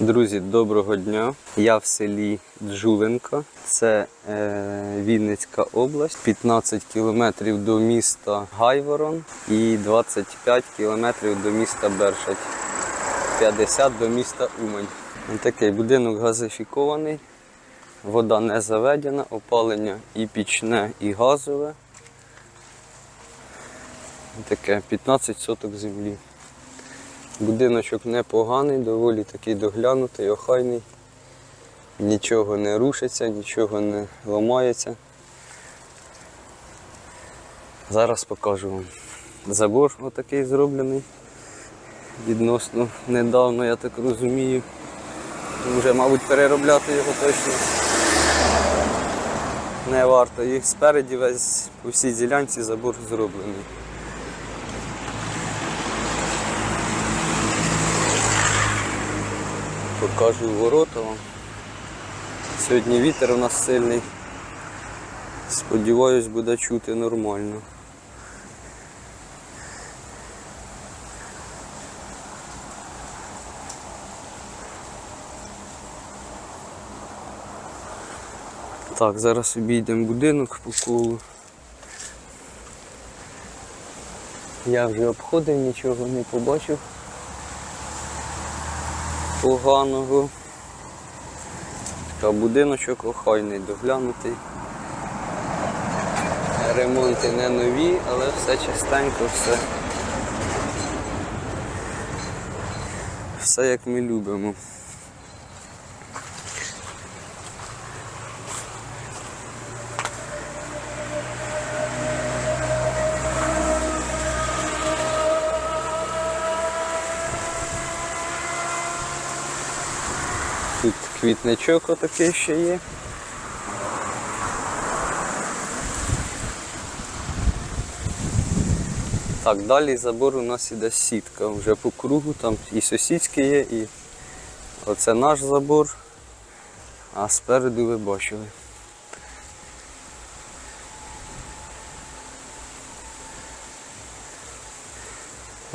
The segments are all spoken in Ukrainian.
Друзі, доброго дня. Я в селі Джуленка. Це е, Вінницька область, 15 кілометрів до міста Гайворон і 25 кілометрів до міста Бершать. 50 до міста Умань. Такий будинок газифікований, вода не заведена, опалення і пічне, і газове. Таке 15 соток землі. Будиночок непоганий, доволі такий доглянутий, охайний. Нічого не рушиться, нічого не ламається. Зараз покажу вам. Забор отакий зроблений. Відносно недавно, я так розумію. Вже, мабуть, переробляти його точно не варто. І спереді весь по всій ділянці забор зроблений. Покажу ворота. Сьогодні вітер у нас сильний. Сподіваюсь, буде чути нормально. Так, зараз обійдемо будинок по колу. Я вже обходив, нічого не побачив поганого. Та будиночок охайний, доглянутий. Ремонти не нові, але все чистенько, все. Все як ми любимо. Тут квітничок отакий ще є. Так, далі забор у нас іде сітка вже по кругу, там і сусідський є, і оце наш забор, а спереду ви бачили.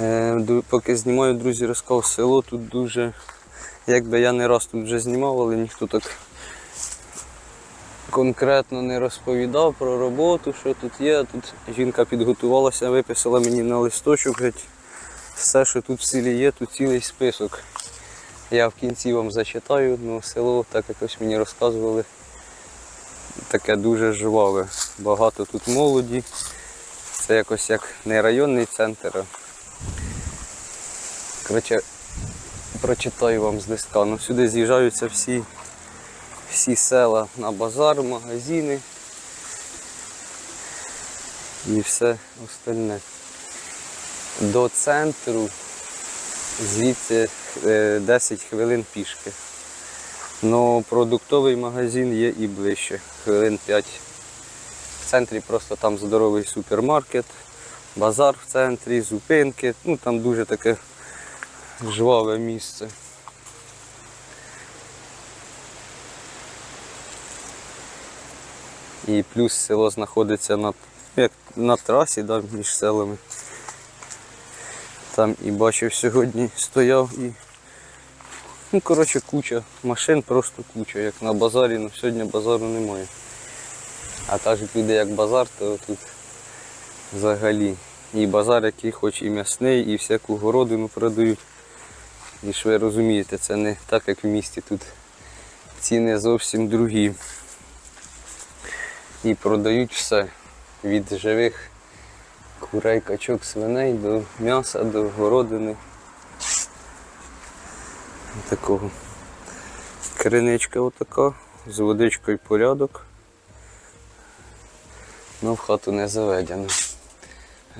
Е, Поки знімаю, друзі, розказав село тут дуже Якби я не раз тут вже знімав, але ніхто так конкретно не розповідав про роботу, що тут є. Тут жінка підготувалася, виписала мені на листочок геть все, що тут в селі є, тут цілий список. Я в кінці вам зачитаю, ну село, так якось мені розказували, таке дуже жваве. Багато тут молоді. Це якось як не районний центр. Коротше, прочитаю вам з листка. Ну, сюди з'їжджаються всі, всі села на базар, магазини і все остальне. До центру звідси е, 10 хвилин пішки. Ну, продуктовий магазин є і ближче, хвилин 5. В центрі просто там здоровий супермаркет, базар в центрі, зупинки. Ну там дуже таке жваве місце. І плюс село знаходиться на, як на трасі да, між селами. Там і бачив сьогодні стояв і ну, коротше, куча машин, просто куча, як на базарі, але сьогодні базару немає. А як піде як базар, то тут взагалі і базар, який хоч і м'ясний, і всяку городину продають. І ж ви розумієте, це не так, як в місті. Тут ціни зовсім другі. І продають все. Від живих курей, качок, свиней до м'яса, до городини. Такого. Криничка отака, з водичкою порядок. Ну, в хату не заведено.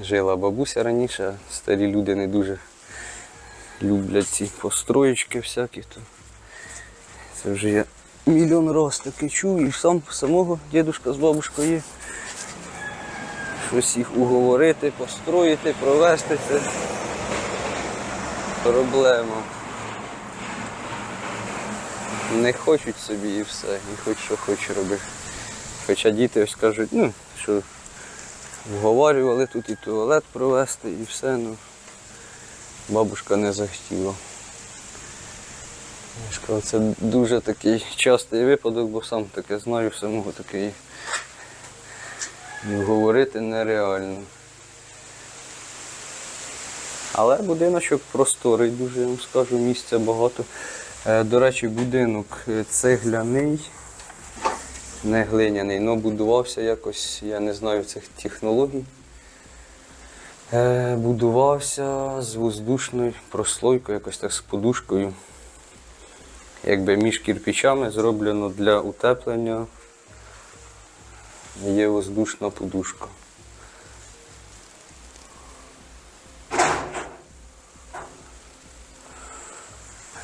Жила бабуся раніше, старі люди не дуже люблять ці построєчки всякі. То це вже я мільйон раз таки чув і сам самого дідушка з бабушкою є. Щось їх уговорити, построїти, провести це проблема. Не хочуть собі і все, і хоч що хоч роби. Хоча діти ось кажуть, ну, що вговорювали тут і туалет провести, і все, ну бабушка не захотіла. Це дуже такий частий випадок, бо сам таке знаю, самого такий говорити нереально. Але будиночок просторий, дуже я вам скажу, місця багато. Е, До речі, будинок е, цегляний, не глиняний, але будувався якось, я не знаю цих технологій. Е, Будувався з воздушною прослойкою, якось так з подушкою. Якби між кирпичами зроблено для утеплення. Є воздушна подушка.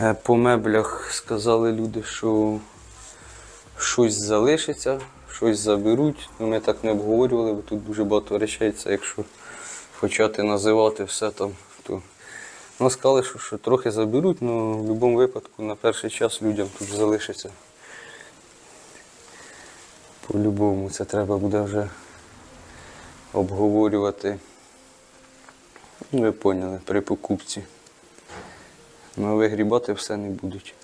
Е, По меблях сказали люди, що щось залишиться, щось заберуть. Ну, ми так не обговорювали, бо тут дуже багато речей. Це якщо почати називати все там, то ну, сказали, що, що трохи заберуть, але в будь-якому випадку на перший час людям тут залишиться. По-любому це треба буде вже обговорювати. Ну, ви поняли, при покупці. Ну, вигрібати все не будуть.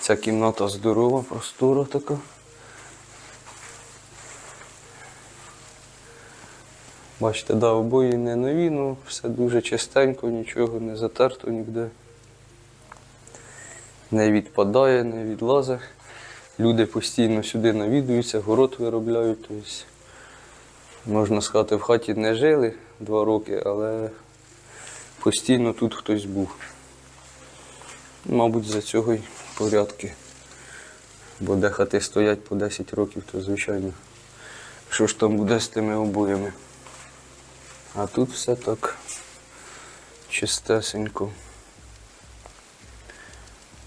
Ця кімната здорова, простора така. Бачите, да, обої не нові, ну все дуже чистенько, нічого не затерто ніде. Не відпадає, не відлазить. Люди постійно сюди навідуються, город виробляють. Тобто, можна сказати, в хаті не жили два роки, але постійно тут хтось був. Мабуть, за цього й порядки. Бо де хати стоять по 10 років, то звичайно. Що ж там буде з тими обоями? А тут все так чистесенько.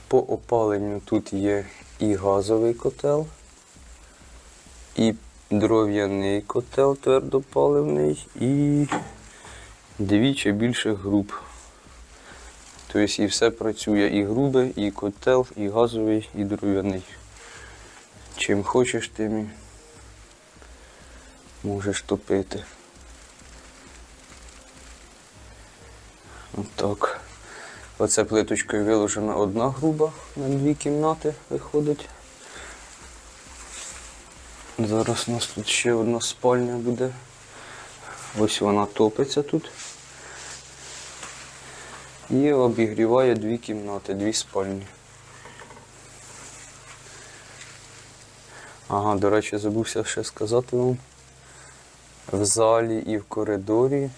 По опаленню тут є і газовий котел, і дров'яний котел твердопаливний, і дві чи більше груп. Тобто і все працює, і грубе, і котел, і газовий, і дров'яний. Чим хочеш, тим можеш топити. Отак. Оце плиточкою виложена одна груба на дві кімнати виходить. Зараз у нас тут ще одна спальня буде. Ось вона топиться тут. І обігріває дві кімнати, дві спальні. Ага, до речі, забувся ще сказати вам. В залі і в коридорі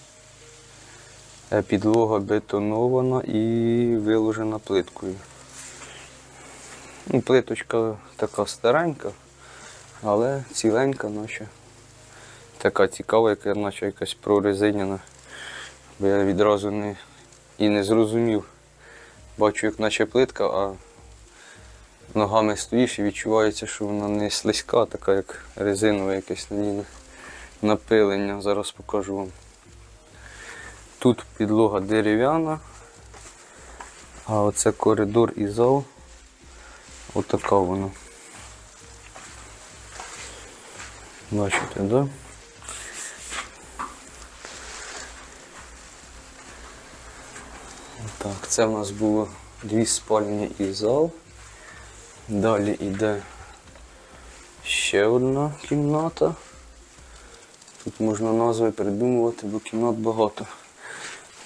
підлога бетонована і виложена плиткою. Ну, плиточка така старенька, але ціленька, наче. Така цікава, яка наче якась прорезиняна. Бо я відразу не, і не зрозумів. Бачу, як наче плитка, а ногами стоїш і відчувається, що вона не слизька, така як резинова якесь на ній напилення. Зараз покажу вам. Тут підлога дерев'яна, а оце коридор і зал. Отака вона. Бачите? Да? Так, це в нас було дві спальні і зал. Далі йде ще одна кімната. Тут можна назви придумувати, бо кімнат багато.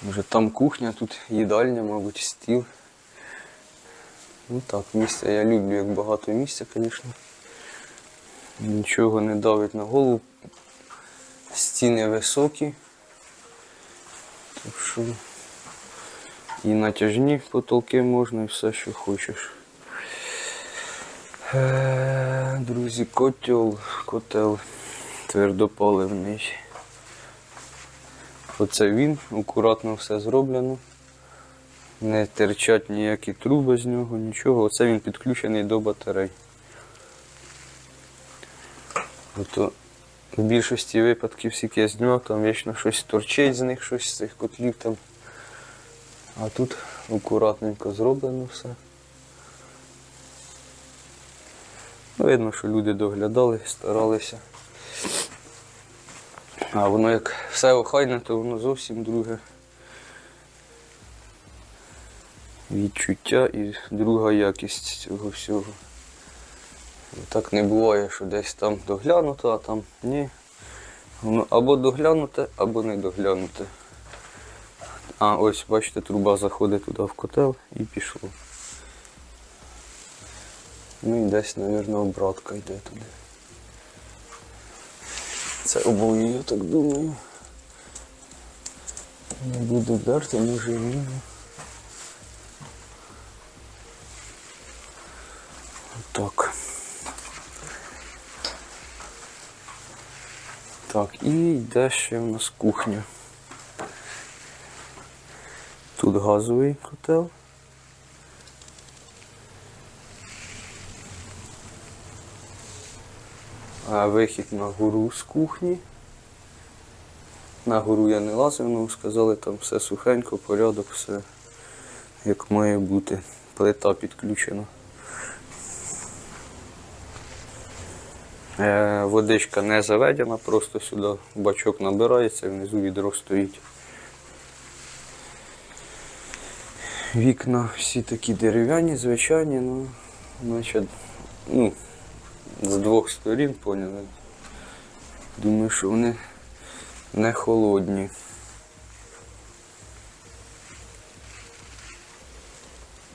Може там кухня, тут їдальня, мабуть, стіл. Ну так, місце я люблю, як багато місця, звісно. Нічого не давить на голову. Стіни високі. Так що і натяжні потолки можна, і все, що хочеш. Е, Друзі, котел, котел твердопаливний. Оце він, акуратно все зроблено. Не терчать ніякі труби з нього, нічого. Оце він підключений до батарей. Ото в більшості випадків, скільки я знімав, там вічно щось торчить з них, щось з цих котлів там. А тут акуратненько зроблено все. Видно, що люди доглядали, старалися. А воно як все охайне, то воно зовсім друге. відчуття і друга якість цього всього. Так не буває, що десь там доглянуто, а там ні. Воно або доглянуте, або не доглянуте. А, ось, бачите, труба заходить туди в котел і пішло. Ну і десь, мабуть, обратка йде туди. Це обоє, я так думаю. Не буду дерти, може і ні. Так. Так, і йде ще в нас кухня. Тут газовий котел. А вихід на гору з кухні. На гору я не лазив, ну сказали, там все сухенько, порядок, все як має бути. Плита підключена. Е, Водичка не заведена, просто сюди бачок набирається, внизу відро стоїть. Вікна всі такі дерев'яні, звичайні, ну, значить, ну, з двох сторін поняли. Думаю, що вони не холодні.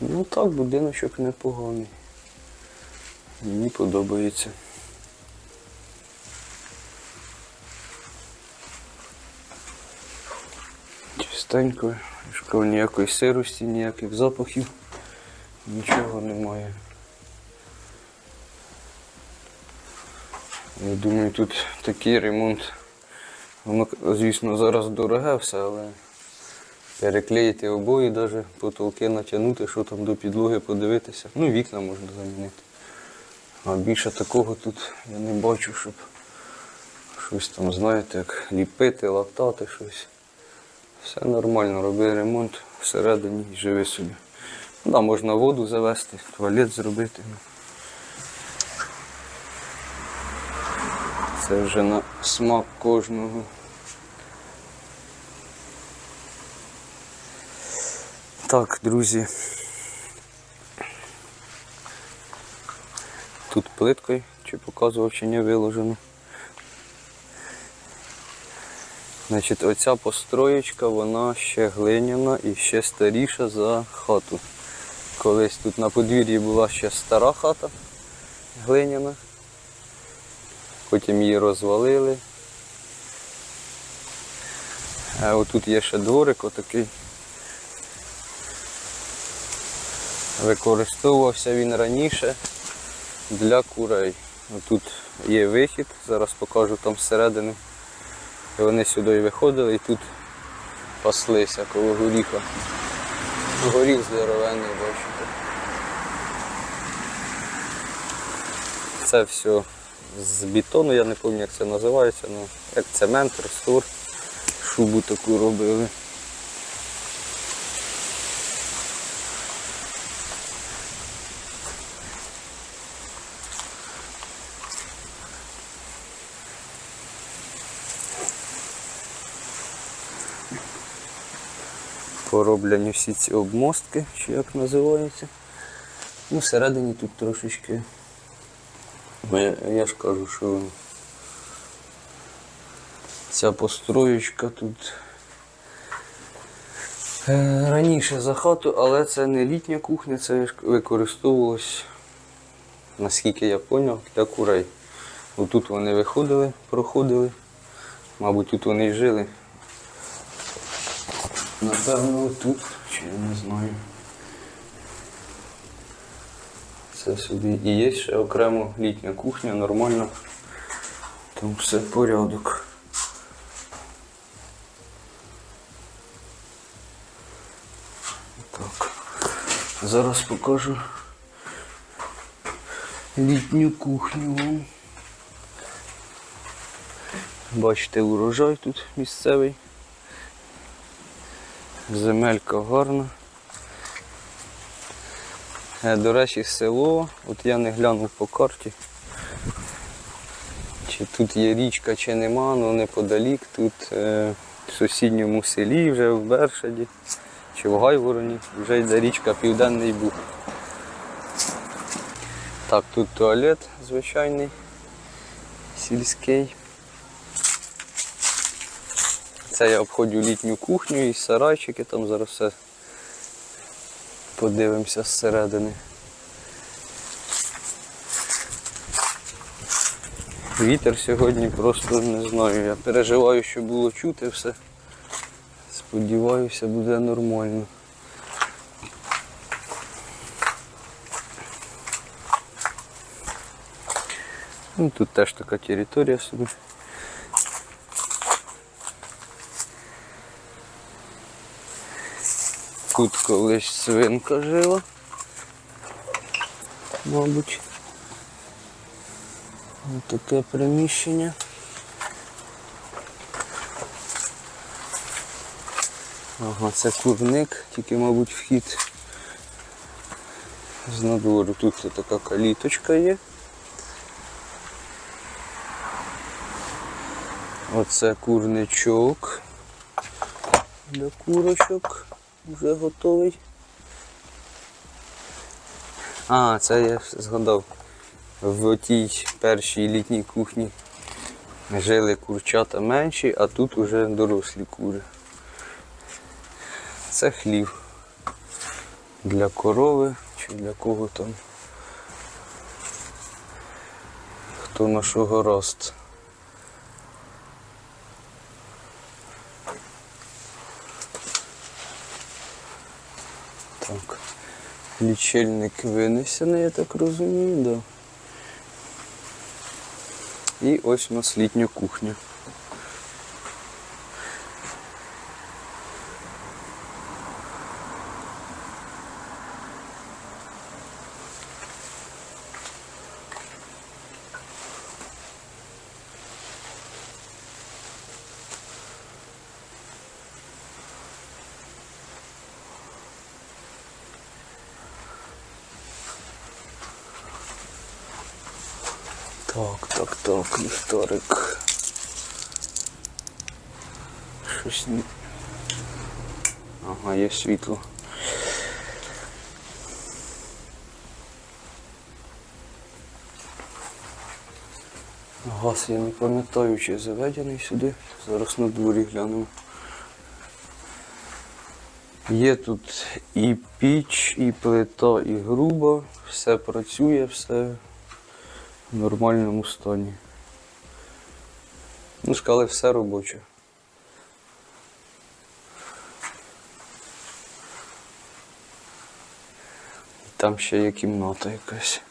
Ну так, будиночок непоганий. Мені подобається. Чистенько, школа ніякої сирості, ніяких запахів, нічого немає. Я думаю, тут такий ремонт. Воно, звісно, зараз дороге все, але переклеїти обої, навіть потолки натягнути, що там до підлоги подивитися. Ну, вікна можна замінити. А більше такого тут я не бачу, щоб щось там, знаєте, як ліпити, латати щось. Все нормально, роби ремонт всередині і живи собі. Ну, Да, можна воду завести, туалет зробити. Це вже на смак кожного. Так, друзі. Тут плиткою, чи показував, чи не виложено. Значить, оця построєчка, вона ще глиняна і ще старіша за хату. Колись тут на подвір'ї була ще стара хата глиняна. Потім її розвалили. А отут є ще дворик отакий. Використовувався він раніше для курей. Тут є вихід, зараз покажу там зсередини. І вони сюди виходили і тут паслися коло горіха. Горіх здоровенний, бачите. Це все з бетону, я не пам'ятаю, як це називається, ну, як цемент, рестор, шубу таку робили. Пороблені всі ці обмостки, чи як називаються. Ну, всередині тут трошечки. Я, я ж кажу, що ця построєчка тут е, раніше за хату, але це не літня кухня, це використовувалось, наскільки я зрозумів, для курей. Отут вони виходили, проходили, мабуть, тут вони і жили. Напевно, тут, чи я не знаю. Це собі і є ще окремо літня кухня, нормально. Там все порядок. Так. Зараз покажу літню кухню вам. Бачите, урожай тут місцевий. Земелька гарна. Е, До речі, село, от я не глянув по карті. Чи тут є річка, чи нема, але неподалік тут е, в сусідньому селі, вже в Бершаді, чи в Гайвороні, вже йде річка Південний Буг. Так, тут туалет звичайний, сільський. Це я обходжу літню кухню і сарайчики, там зараз все подивимося зсередини. Вітер сьогодні просто не знаю. Я переживаю, що було чути все. Сподіваюся, буде нормально. Ну, тут теж така територія собі. Тут колись свинка жила. Мабуть. Ось таке приміщення. Ага, це курник, тільки, мабуть, вхід з надвору. Тут така каліточка є. Оце курничок для курочок вже готовий. А, це я згадав. В тій першій літній кухні жили курчата менші, а тут вже дорослі кури. Це хлів для корови чи для кого там. Хто на що гораст. Лічильник винесений, я так розумію, да. І ось у нас літня кухня. Так, так, так, ліхтарик. Щось не. Ага, є світло. Газ я не пам'ятаю, чи заведений сюди. Зараз на дворі глянемо. Є тут і піч, і плита, і груба. Все працює, все в нормальному стані. Ну, сказали, все робоче. Там ще є кімната якась.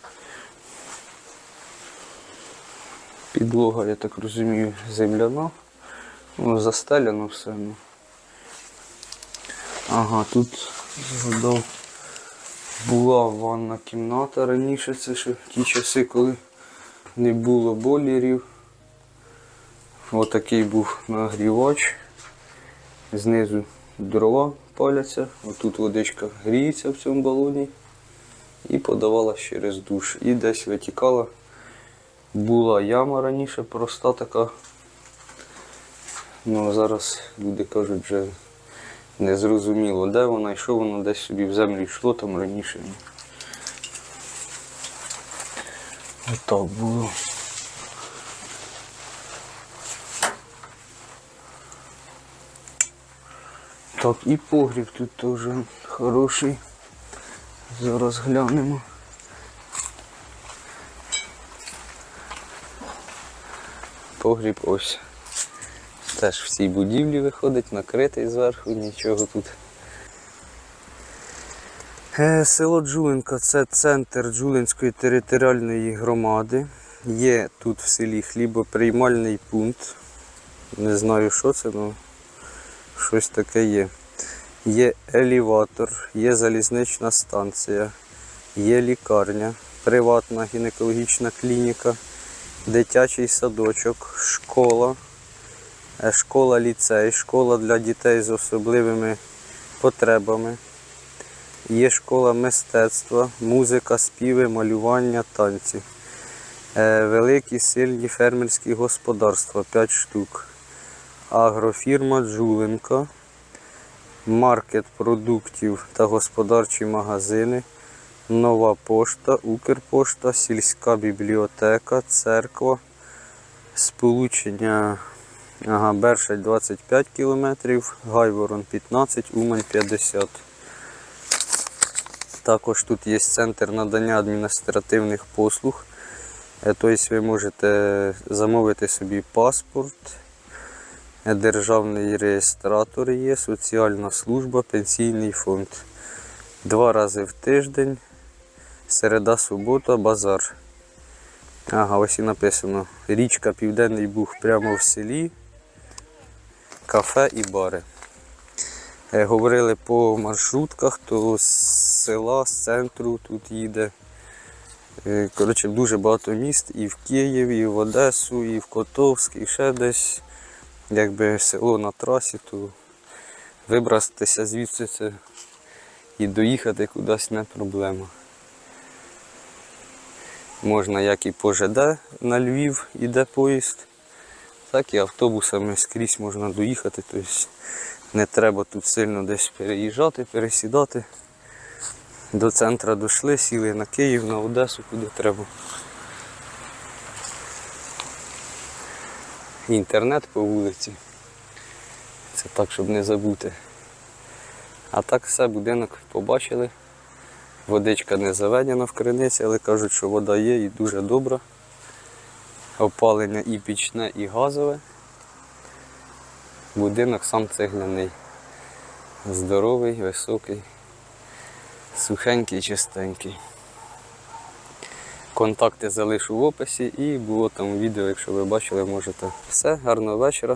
Підлога, я так розумію, земляна. Ну, застеляно все. Ну. Ага, тут згадав. Була ванна кімната раніше, це ще в ті часи, коли не було бойлерів. Отакий був нагрівач. Знизу дрова паляться, отут водичка гріється в цьому балоні і подавала через душ. І десь витікала. Була яма раніше, проста така. Ну а зараз люди кажуть, вже не зрозуміло, де вона і що воно десь собі в землю йшло там раніше. Отак було. Так, і погріб тут теж хороший. Зараз глянемо. Погріб ось. Теж в цій будівлі виходить, накритий зверху, нічого тут. Е, Село Джулинка це центр Джулинської територіальної громади. Є тут в селі хлібоприймальний пункт. Не знаю, що це, але щось таке є. Є елеватор, є залізнична станція, є лікарня, приватна гінекологічна клініка, дитячий садочок, школа, е, школа ліцей, школа для дітей з особливими потребами. Є школа мистецтва, музика, співи, малювання, танці. Е, Великі сильні фермерські господарства 5 штук. Агрофірма Джуленко. маркет продуктів та господарчі магазини, нова пошта, Укрпошта, сільська бібліотека, церква, сполучення ага, Бершадь 25 км, Гайворон 15, Умань 50 також тут є центр надання адміністративних послуг. Е, Тобто ви можете замовити собі паспорт, е, державний реєстратор є, соціальна служба, пенсійний фонд. Два рази в тиждень, середа, субота, базар. Ага, ось і написано. Річка Південний Буг прямо в селі, кафе і бари. Е, Говорили по маршрутках, то з села, з центру тут їде. Е, Коротше, дуже багато міст і в Київ, і в Одесу, і в Котовськ, і ще десь. Якби село на трасі, то вибратися звідси це і доїхати кудись не проблема. Можна як і по ЖД на Львів іде поїзд, так і автобусами скрізь можна доїхати. Тобто не треба тут сильно десь переїжджати, пересідати. До центра дійшли, сіли на Київ, на Одесу, куди треба. Інтернет по вулиці. Це так, щоб не забути. А так все, будинок побачили. Водичка не заведена в криниці, але кажуть, що вода є і дуже добра. Опалення і пічне, і газове. Будинок сам цегляний. Здоровий, високий, сухенький, чистенький. Контакти залишу в описі і було там відео, якщо ви бачили, можете. Все, гарного вечора.